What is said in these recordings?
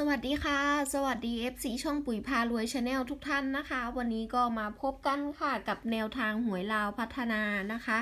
สวัสดีค่ะ สวัสดี FC ช่องปุ๋ยพารวยชาแนลทุกท่านนะคะ วันนี้ก็มาพบกันค่ะกับแนวทางหวยลาวพัฒนานะคะ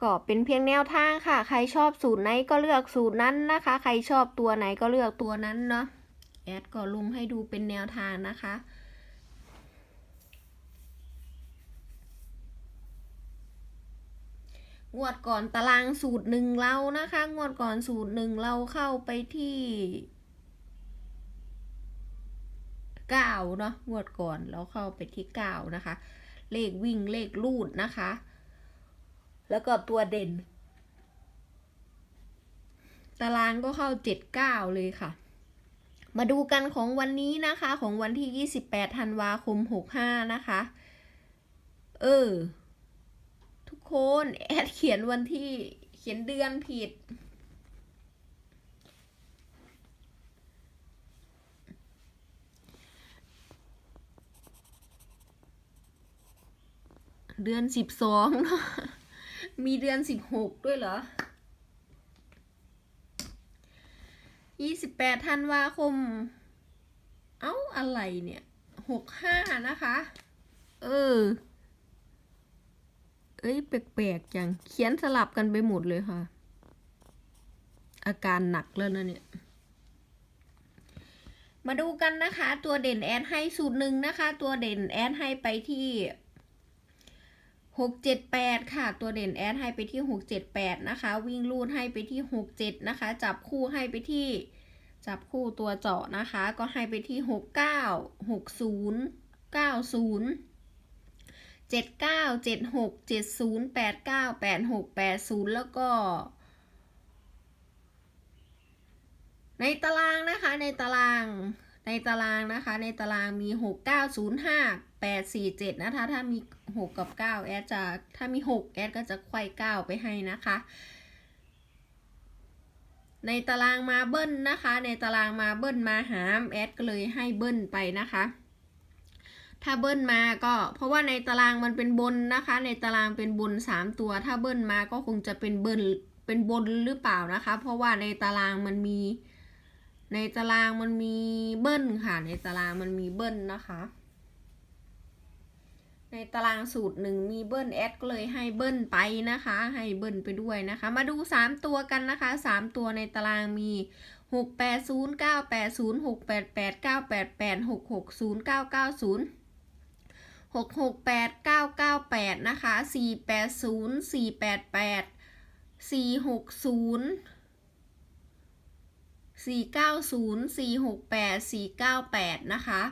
ก็เป็นเพียงแนวทางค่ะ ใครชอบสูตรไหนก็เลือกสูตรนั้นนะคะ ใครชอบตัวไหนก็เลือกตัวนั้นเนาะแอดก็ลงให้ดูเป็นแนวทางนะคะงวดก่อนตารางสูตรหนึ่งเรานะคะ งวดก่อนสูตรหนึ่งเราเข้าไปที่ เก้าเนาะงวดก่อนเราเข้าไปที่เก้านะคะ เลขวิ่งเลขลูดนะคะ แล้วก็ตัวเด่น ตารางก็เข้าเจ็ดเก้าเลยค่ะ มาดูกันของวันนี้นะคะของวันที่ 28ธันวาคม 65 นะคะ เออ ทุกคน แอดเขียนวันที่เขียนเดือนผิด เดือนสิบสองเนาะมีเดือนสิบหกด้วยเหรอยี่สิบแปดธันวาคม เอ้า อะไรเนี่ยหกห้านะคะ เออ เอ้ย แปลกๆจัง เขียนสลับกันไปหมดเลยค่ะ อาการหนักแล้วนะเนี่ยมาดูกันนะคะ ตัวเด่นแอดให้สูตรหนึ่งนะคะ ตัวเด่นแอดให้ไปที่ หกเจ็ดแปดค่ะ ตัวเด่นแอดให้ไปที่หกเจ็ดแปดนะคะ วิ่งลูดให้ไปที่หกเจ็ดนะคะ จับคู่ให้ไปที่จับคู่ตัวเจาะนะคะ ก็ให้ไปที่หกเก้าหกศูนย์เก้าศูนย์เจ็ดเก้าเจ็ดหกเจ็ดศูนย์แปดเก้าแปดหกแปดศูนย์แล้วก็ในตารางนะคะในตาราง ในตารางนะคะ ในตารางมีหกเก้าศูนย์ห้าแปดสี่เจ็ดนะคะ ถ้ามีหกกับเก้าแอดจะ ถ้ามีหกแอดก็จะไขว้เก้าไปให้นะคะ ในตารางมาเบิ้ลนะคะ ในตารางมาเบิ้ลมาหามแอดก็เลยให้เบิ้ลไปนะคะ ถ้าเบิ้ลมาก็ เพราะว่าในตารางมันเป็นบนนะคะ ในตารางเป็นบนสามตัว ถ้าเบิ้ลมาก็คงจะเป็นเบิ้ลเป็นบนหรือเปล่านะคะ เพราะว่าในตารางมันมี ในตารางมันมีเบิ้ลค่ะ ในตารางมันมีเบิ้ลนะคะ ในตารางสูตรหนึ่งมีเบิ้ลแอดก็เลยให้เบิ้ลไปนะคะ ให้เบิ้ลไปด้วยนะคะ มาดูสามตัวกันนะคะสามตัวในตารางมีหกแปดศูนย์เก้าแปดศูนย์หกแปดแปดเก้าแปดแปดหกหกศูนย์เก้าเก้าศูนย์หกหกแปดเก้าเก้าแปดนะคะสี่แปดศูนย์สี่แปดแปดสี่หกศูนย์สี่เก้าศูนย์สี่หกแปดสี่เก้าแปดนะคะ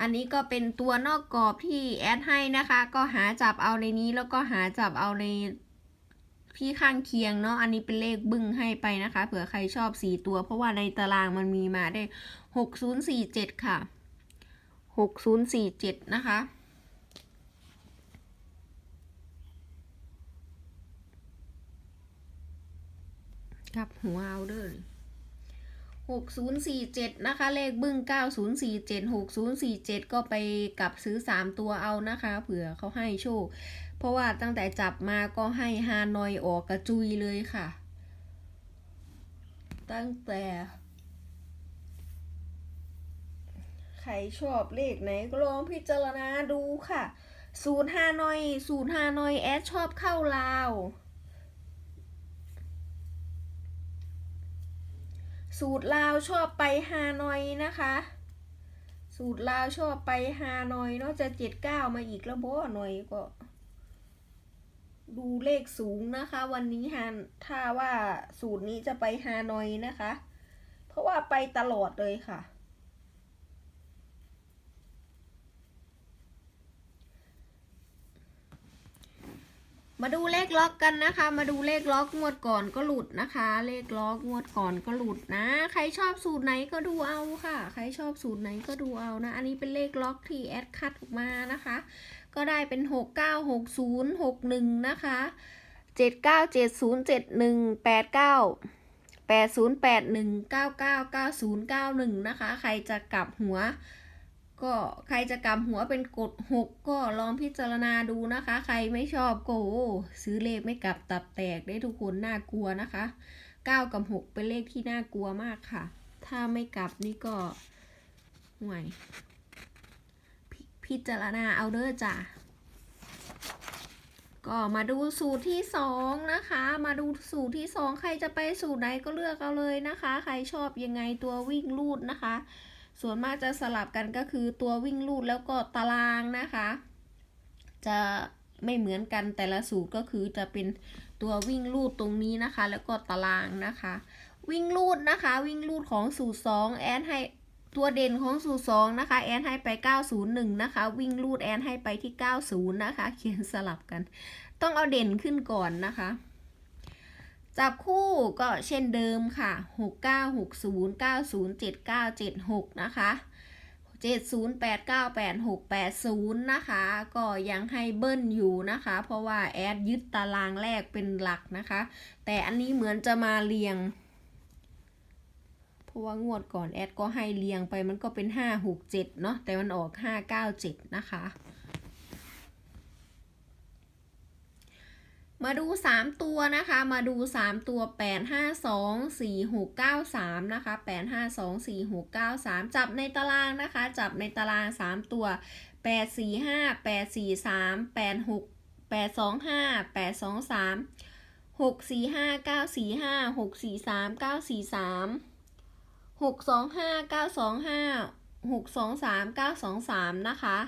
อันนี้ก็เป็นตัวนอกกรอบที่แอดให้นะคะ ก็หาจับเอาในนี้แล้วก็หาจับเอาในที่ข้างเคียงเนาะ อันนี้เป็นเลขบึ้งให้ไปนะคะ เผื่อใครชอบสี่ตัว เพราะว่าในตารางมันมีมาได้หกศูนย์สี่เจ็ดค่ะหกศูนย์สี่เจ็ดนะคะ กลับหัวเอาเด้อหกศูนย์สี่เจ็ดนะคะ เลขบึ้งเก้าศูนย์สี่เจ็ดหกศูนย์สี่เจ็ดก็ไปกลับซื้อสามตัวเอานะคะ เผื่อเขาให้โชค เพราะว่าตั้งแต่จับมาก็ให้ฮานอยออกกระจุยเลยค่ะ ตั้งแต่ใครชอบเลขไหนก็ลองพิจารณาดูค่ะสูตรฮานอยสูตรฮานอยแอดชอบเข้าลาว สูตรลาวชอบไปฮานอยนะคะ สูตรลาวชอบไปฮานอยเนอกจะเจ็ดเก้ามาอีกแล้วบ่หน่อยก็ ดูเลขสูงนะคะ วันนี้ฮานถ้าว่าสูตรนี้จะไปฮานอยนะคะ เพราะว่าไปตลอดเลยค่ะ มาดูเลขล็อกกันนะคะ มาดูเลขล็อกงวดก่อนก็หลุดนะคะ เลขล็อกงวดก่อนก็หลุดนะ ใครชอบสูตรไหนก็ดูเอาค่ะ ใครชอบสูตรไหนก็ดูเอานะ อันนี้เป็นเลขล็อกที่แอดคัดออกมานะคะ ก็ได้เป็นหกเก้าหกศูนย์หกหนึ่งนะคะเจ็ดเก้าเจ็ดศูนย์เจ็ดหนึ่งแปดเก้าแปดศูนย์แปดหนึ่งเก้าเก้าเก้าศูนย์เก้าหนึ่งนะคะ ใครจะกลับหัว ก็ใครจะกำหัวเป็นกดหกก็ลองพิจารณาดูนะคะ ใครไม่ชอบก็ซื้อเลขไม่กลับตับแตกได้ทุกคนน่ากลัวนะคะเก้ากับหกเป็นเลขที่น่ากลัวมากค่ะ ถ้าไม่กลับนี่ก็ห่วยพพิจารณาเอาเด้อจ้ะก็มาดูสูตรที่สองนะคะ มาดูสูตรที่สองใครจะไปสูตรไหนก็เลือกเอาเลยนะคะ ใครชอบยังไงตัววิ่งลูดนะคะ ส่วนมากจะสลับกันก็คือตัววิ่งลูดแล้วก็ตารางนะคะ จะไม่เหมือนกันแต่ละสูตรก็คือจะเป็นตัววิ่งลูดตรงนี้นะคะ แล้วก็ตารางนะคะ วิ่งลูดนะคะ วิ่งลูดของสูตร 2 แอนให้ตัวเด่นของสูตร 2 นะคะ แอนให้ไป 901 นะคะ วิ่งลูดแอนให้ไปที่ 90 นะคะ เขียนสลับกัน ต้องเอาเด่นขึ้นก่อนนะคะ จับคู่ก็เช่นเดิมค่ะ 6960 907976 นะคะ 70898680 นะคะ ก็ยังให้เบิ้ลอยู่นะคะ เพราะว่าแอดยึดตารางแรกเป็นหลักนะคะ แต่อันนี้เหมือนจะมาเรียง เพราะว่างวดก่อนแอดก็ให้เรียงไปมันก็เป็น 567 เนาะ แต่มันออก 597 นะคะ มาดู 3 ตัวนะคะ มาดู 3 ตัว 8 5 2 4 6 9 3 นะคะ 8 5 2 4 6 9 3 จับในตารางนะคะ จับในตาราง 3 ตัว 8 4 5 8 4 3 8 6 8 2 5 8 2 3 6 4 5 9 4 5 6 4 3 9 4 3 6 2 5 9 2 5 6 2 3 9 2 3 นะคะ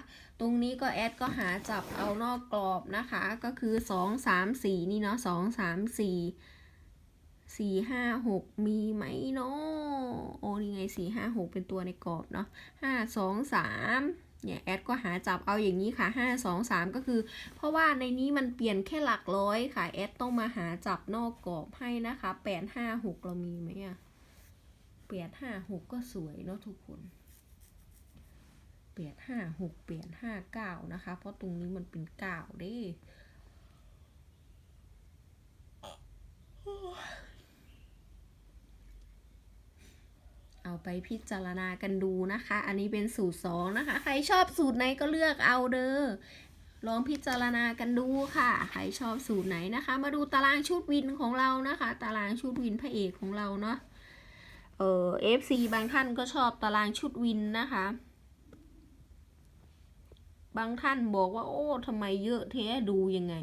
ตรงนี้ก็แอดก็หาจับเอานอกกรอบนะคะ ก็คือสองสามสี่นี่เนาะสองสามสี่สี่ห้าหกมีไหมเนาะโอ้นี่ไงสี่ห้าหกเป็นตัวในกรอบเนาะห้าสองสามเนี่ยแอดก็หาจับเอาอย่างนี้ค่ะห้าสองสามก็คือ เพราะว่าในนี้มันเปลี่ยนแค่หลักร้อยค่ะแอดต้องมาหาจับนอกกรอบให้นะคะแปดห้าหกเรามีไหมอะแปดห้าหกก็สวยเนาะทุกคน เปลี่ยนห้าหกเปลี่ยนห้าเก้านะคะ เพราะตรงนี้มันเป็นเก้าเด้เอาไปพิจารณากันดูนะคะ อันนี้เป็นสูตรสองนะคะ ใครชอบสูตรไหนก็เลือกเอาเด้อลองพิจารณากันดูค่ะ ใครชอบสูตรไหนนะคะ มาดูตารางชุดวินของเรานะคะ ตารางชุดวินพระเอกของเราเนาะ เออ FC บางท่านก็ชอบตารางชุดวินนะคะ บางท่านบอกว่า โอ้ทำไมเยอะแท้ดูยังไง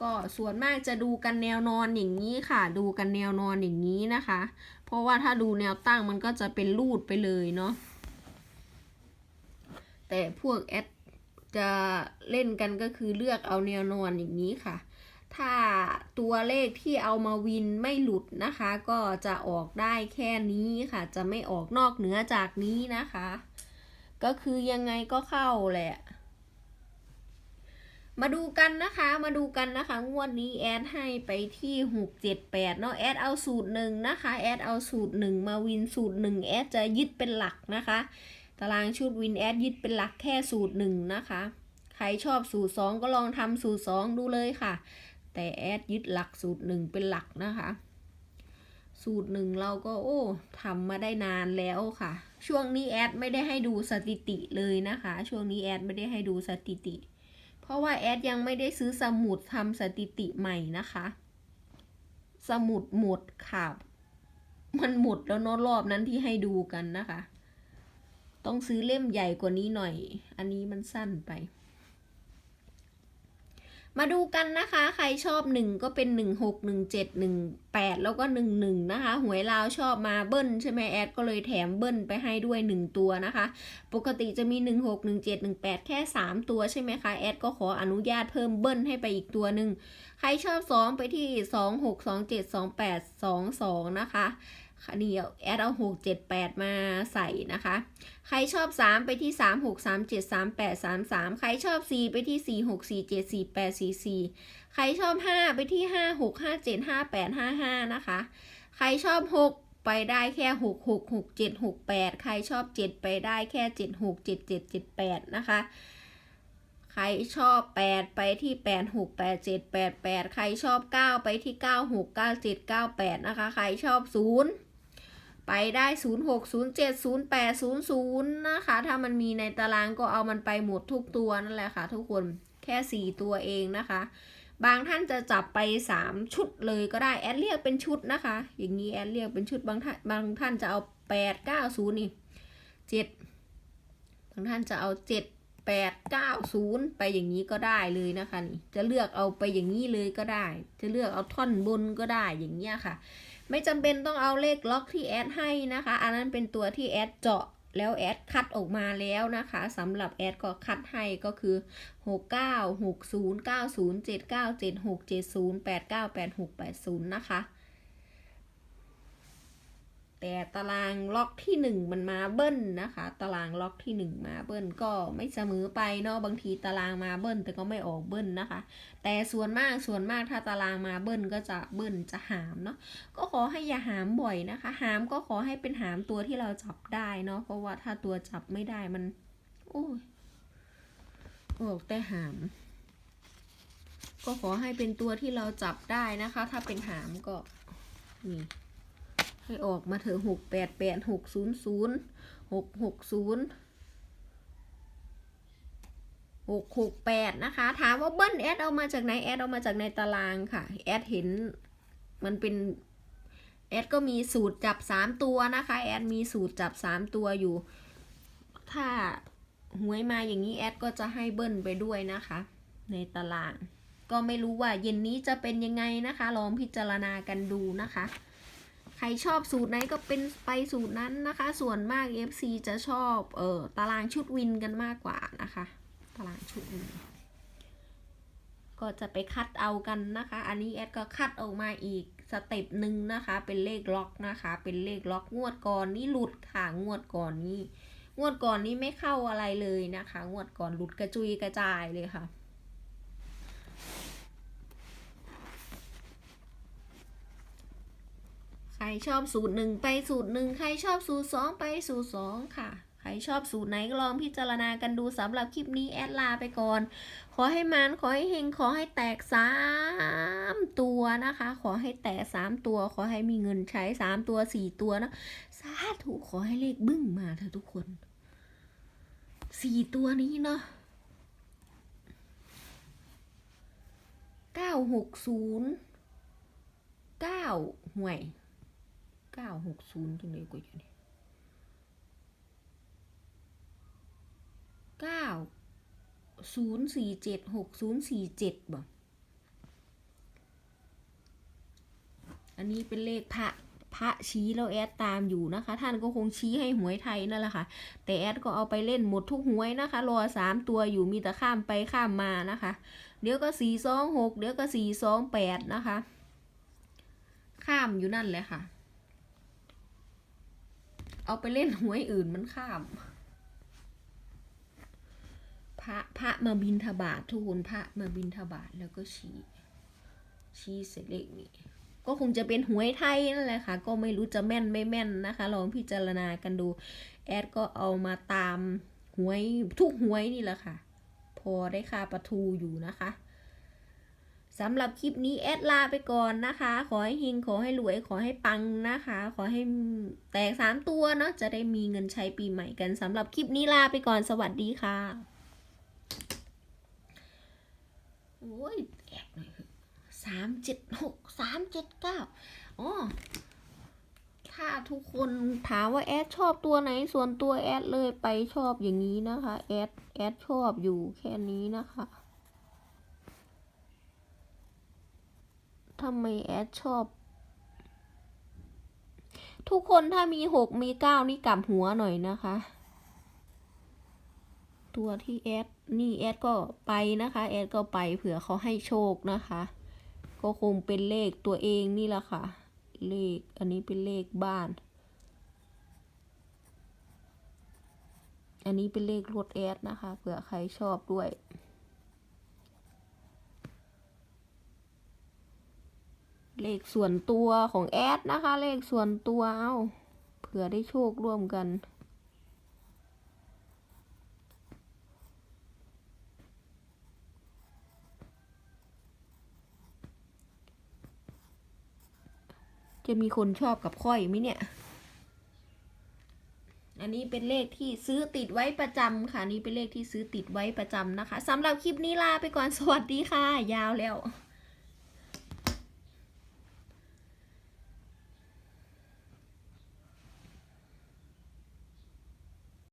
ก็ส่วนมากจะดูกันแนวนอนอย่างนี้ค่ะ ดูกันแนวนอนอย่างนี้นะคะ เพราะว่าถ้าดูแนวตั้งมันก็จะเป็นรูดไปเลยเนาะแต่พวกแอดจะเล่นกันก็คือเลือกเอาแนวนอนอย่างนี้ค่ะ ถ้าตัวเลขที่เอามาวินไม่หลุดนะคะ ก็จะออกได้แค่นี้ค่ะ จะไม่ออกนอกเหนือจากนี้นะคะ ก็คือยังไงก็เข้าแหละ มาดูกันนะคะ มาดูกันนะคะ งวดนี้แอดให้ไปที่หกเจ็ดแปดเนาะแอดเอาสูตรหนึ่งนะคะ แอดเอาสูตรหนึ่งมาวินสูตรหนึ่งแอดจะยึดเป็นหลักนะคะ ตารางชุดวินแอดยึดเป็นหลักแค่สูตรหนึ่งนะคะ ใครชอบสูตรสองก็ลองทำสูตรสองดูเลยค่ะ แต่แอดยึดหลักสูตรหนึ่งเป็นหลักนะคะ สูตรหนึ่งเราก็โอ้ทำมาได้นานแล้วค่ะ ช่วงนี้แอดไม่ได้ให้ดูสถิติเลยนะคะ ช่วงนี้แอดไม่ได้ให้ดูสถิติ เพราะว่าแอดยังไม่ได้ซื้อสมุดทำสถิติใหม่นะคะ สมุดหมดค่ะ มันหมดแล้วเนอะรอบนั้นที่ให้ดูกันนะคะ ต้องซื้อเล่มใหญ่กว่านี้หน่อย อันนี้มันสั้นไป มาดูกันนะคะ ใครชอบหนึ่งก็เป็นหนึ่งหกหนึ่งเจ็ดหนึ่งแปดแล้วก็หนึ่งหนึ่งนะคะ หวยลาวชอบมาเบิ้ลใช่ไหมแอดก็เลยแถมเบิ้ลไปให้ด้วยหนึ่งตัวนะคะ ปกติจะมีหนึ่งหกหนึ่งเจ็ดหนึ่งแปดแค่สามตัวใช่ไหมคะ แอดก็ขออนุญาตเพิ่มเบิ้ลให้ไปอีกตัวหนึ่ง ใครชอบสองไปที่สองหกสองเจ็ดสองแปดสองสองนะ คะนี่แอดเอาหกเจ็ดแปดมาใส่นะคะ ใครชอบ3ไปที่3 6 3 7 3 8 3 3ใครชอบ4ไปที่4 6 4 7 4 8 4 4ใครชอบ5ไปที่5 6 5 7 5 8 5 5นะคะ ใครชอบ6ไปได้แค่6 6 6 7 6 8ใครชอบ7ไปได้แค่7 6 7 7 7 8นะคะใครชอบ 8 ไปที่ 8 6 8 7 8 8 ใครชอบ 9 ไปที่ 9 6 9 7 9 8 นะคะ ใครชอบ 0 ไปได้ 0 6 0 7 0 8 0 0 นะคะ ถ้ามันมีในตารางก็เอามันไปหมดทุกตัวนั่นแหละค่ะ ทุกคนแค่สี่ตัวเองนะคะ บางท่านจะจับไปสามชุดเลยก็ได้แอดเรียกเป็นชุดนะคะ อย่างนี้แอดเรียกเป็นชุดบางท่านบางท่านจะเอาแปดเก้าศูนย์นี่เจ็ดบางท่านจะเอาเจ็ดแปดเก้าศูนย์ไปอย่างนี้ก็ได้เลยนะคะนี่จะเลือกเอาไปอย่างนี้เลยก็ได้ จะเลือกเอาท่อนบนก็ได้อย่างเงี้ยค่ะ ไม่จำเป็นต้องเอาเลขล็อกที่แอดให้นะคะ อันนั้นเป็นตัวที่แอดเจาะแล้วแอดคัดออกมาแล้วนะคะสำหรับแอดก็คัดให้ก็คือ 6 9 6 0 9 0 7 9 7 6 7 0 8 9 8 6 8 0 นะคะ แต่ตารางล็อกที่ 1 มันมาเบิ้ลนะคะ ตารางล็อกที่ 1 มาเบิ้ลก็ไม่เสมอไปเนาะบางทีตารางมาเบิ้ลแต่ก็ไม่ออกเบิ้ลนะคะ แต่ส่วนมากส่วนมากถ้าตารางมาเบิ้ลก็จะเบิ้ลจะหามเนาะก็ขอให้อย่าหามบ่อยนะคะ หามก็ขอให้เป็นหามตัวที่เราจับได้เนาะเพราะว่าถ้าตัวจับไม่ได้มันโอ้ยออกแต่หาม ก็ขอให้เป็นตัวที่เราจับได้นะคะ ถ้าเป็นหามก็นี่ ให้ออกมาเถอะหกแปดแปดหกศูนย์ศูนย์หกหกศูนย์หกหกแปดนะคะ ถามว่าเบิ้ลแอดเอามาจากไหนแอดเอามาจากในตารางค่ะ แอดเห็นมันเป็นแอดก็มีสูตรจับสามตัวนะคะ แอดมีสูตรจับสามตัวอยู่ ถ้าหวยมาอย่างนี้แอดก็จะให้เบิ้ลไปด้วยนะคะ ในตาราง ก็ไม่รู้ว่าเย็นนี้จะเป็นยังไงนะคะ ลองพิจารณากันดูนะคะ ใครชอบสูตรไหนก็เป็นไปสูตรนั้นนะคะ ส่วนมาก FC จะชอบเออตารางชุดวินกันมากกว่านะคะ ตารางชุดวิน ก็จะไปคัดเอากันนะคะ อันนี้แอดก็คัดออกมาอีกสเต็ปหนึ่งนะคะ เป็นเลขล็อกนะคะ เป็นเลขล็อกงวดก่อนนี่หลุดค่ะงวดก่อนนี่งวดก่อนนี้ไม่เข้าอะไรเลยนะคะ งวดก่อนหลุดกระจุยกระจายเลยค่ะ ใคร ชอบสูตรหนึ่งไปสูตรหนึ่งใครชอบสูตรสองไปสูตรสองค่ะ ใครชอบสูตรไหนก็ลองพิจารณากันดูสำหรับคลิปนี้แอดลาไปก่อน ขอให้มันขอให้เฮงขอให้แตกสามตัวนะคะ ขอให้แตกสามตัว ขอให้มีเงินใช้สามตัวสี่ตัวนะสาธุขอให้เลขบึ้งมาเถอะทุกคนสี่ตัวนี้เนาะเก้าหกศูนย์เก้าห่วย เก้าหกศูนย์จังเลยกูอยู่นี่เก้าศูนย์สี่เจ็ดหกศูนย์สี่เจ็ดบ่อันนี้เป็นเลขพระพระชี้แล้วแอดตามอยู่นะคะ ท่านก็คงชี้ให้หวยไทยนั่นแหละค่ะ แต่แอดก็เอาไปเล่นหมดทุกหวยนะคะ รอสามตัวอยู่มีแต่ข้ามไปข้ามมานะคะ เดี๋ยวก็สี่สองหกเดี๋ยวก็สี่สองแปดนะคะ ข้ามอยู่นั่นแหละค่ะ เอาไปเล่นหวยอื่นมันข้าม พระพระมาบินทบาททุกคนพระมาบินทบาทแล้วก็ชี้ชี้เสร็จเลขนี้ก็คงจะเป็นหวยไทยนั่นแหละค่ะ ก็ไม่รู้จะแม่นไม่แม่นนะคะ ลองพิจารณากันดู แอดก็เอามาตามหวยทุกหวยนี่แหละค่ะ พอได้ค่าประทูอยู่นะคะ สำหรับคลิปนี้แอดลาไปก่อนนะคะ ขอให้เฮงขอให้รวย ขอให้ปังนะคะ ขอให้แตกสามตัวเนาะจะได้มีเงินใช้ปีใหม่กันสำหรับคลิปนี้ลาไปก่อนสวัสดีค่ะโอ้ยแอกหน่อยสามเจ็ดหกสามเจ็ดเก้าอ๋อถ้าทุกคนถามว่าแอดชอบตัวไหนส่วนตัวแอดเลยไปชอบอย่างนี้นะคะ แอดแอดชอบอยู่แค่นี้นะคะ ทำไมแอดชอบ ทุกคนถ้ามีหกมีเก้านี่กลับหัวหน่อยนะคะ ตัวที่แอดนี่แอดก็ไปนะคะ แอดก็ไปเผื่อเขาให้โชคนะคะ ก็คงเป็นเลขตัวเองนี่แหละค่ะ เลขอันนี้เป็นเลขบ้าน อันนี้เป็นเลขรถแอดนะคะ เผื่อใครชอบด้วย เลขส่วนตัวของแอดนะคะ เลขส่วนตัวเอาเผื่อได้โชคร่วมกัน จะมีคนชอบกับค่อยไหมเนี่ย อันนี้นี้เป็นเลขที่ซื้อติดไว้ประจำค่ะ นี่เป็นเลขที่ซื้อติดไว้ประจำนะคะสำหรับคลิปนี้ลาไปก่อนสวัสดีค่ะ ยาวแล้ว